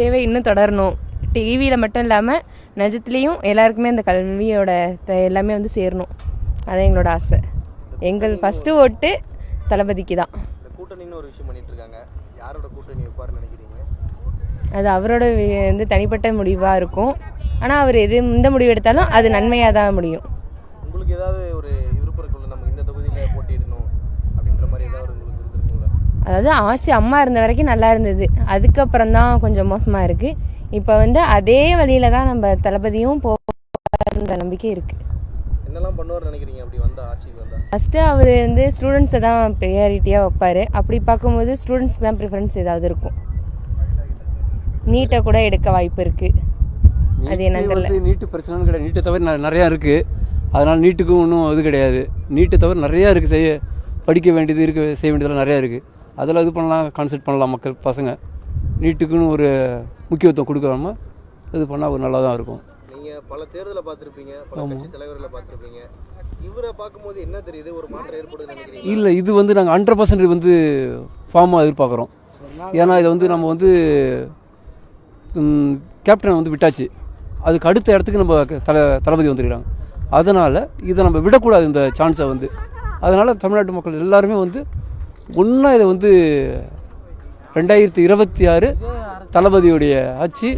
சேவை இன்னும் தொடரணும். டிவியில் மட்டும் இல்லாமல் நிஜத்துலேயும் எல்லாருக்குமே அந்த கல்வியோட எல்லாமே வந்து சேரணும். அதான் எங்களோட ஆசை. எங்கள் ஃபஸ்ட்டு ஓட்டு தளபதிக்கு தான். கூட்டணின்னு ஒரு விஷயம் பண்ணிட்டு இருக்காங்க யாரோட கூட்டணி நினைக்கிறீங்க? அது அவரோட வந்து தனிப்பட்ட முடிவாக இருக்கும். ஆனால் அவர் எது இந்த முடிவு எடுத்தாலும் அது நன்மையாக தான் முடியும். அதாவது ஆட்சி அம்மா இருந்த வரைக்கும் நல்லா இருந்தது. அதுக்கப்புறம் தான் கொஞ்சம் மோசமாக இருக்குது இப்போ வந்து அதே வழியில தான் நம்ம தளபதியும் போகிற நம்பிக்கை இருக்குது என்னெல்லாம் பண்ணுவார்னு நினைக்கிறீங்க? அப்படி வந்தா ஆட்சிக்கு வந்தா? ஃபஸ்ட்டு அவர் வந்து ஸ்டூடெண்ட்ஸை தான் ப்ரியாரிட்டியாக வைப்பார். அப்படி பார்க்கும்போது ஸ்டூடெண்ட்ஸ்க்கு தான் ப்ரிஃபரன்ஸ் ஏதாவது இருக்கும். நீட்டை கூட எடுக்க வாய்ப்பு இருக்குது அது நீட்டு தெரியல. நீட்டு பிரச்சனைன்னு கிடையாது. நீட்டை தவிர நிறையா இருக்குது அதனால் நீட்டுக்கும் ஒன்றும் இது கிடையாது. நீட்டை தவிர நிறையா இருக்குது செய்ய படிக்க வேண்டியது இருக்க செய்ய வேண்டியதெல்லாம் நிறையா இருக்குது அதில் இது பண்ணலாம் கான்சென்ட் பண்ணலாம் மக்கள் பசங்க. நீட்டுக்குன்னு ஒரு முக்கியத்துவம் கொடுக்காம இது பண்ணால் ஒரு நல்லா தான் இருக்கும். நீங்க பல தேர்தலை பார்த்துருப்பீங்க பல கட்சி தலைவர்களை பார்த்துருப்பீங்க. இவரை பார்க்கும்போது என்ன தெரியுது? ஒரு மாற்றம் ஏற்படுதுன்னு நினைக்கிறீங்க இல்லை இது வந்து நாங்கள் ஹண்ட்ரட் பர்சன்ட் வந்து ஃபார்மாக எதிர்பார்க்குறோம். ஏன்னா இதை வந்து நம்ம வந்து கேப்டன் வந்து விட்டாச்சு. அதுக்கு அடுத்த இடத்துக்கு நம்ம தல தளபதி வந்துருக்காங்க அதனால் இதை நம்ம விடக்கூடாது இந்த சான்ஸை வந்து. அதனால் தமிழ்நாட்டு மக்கள் எல்லாருமே வந்து ஒன்றா இதை வந்து ரெண்டாயிரத்தி இருபத்தி ஆறு தளபதியுடைய ஆட்சி.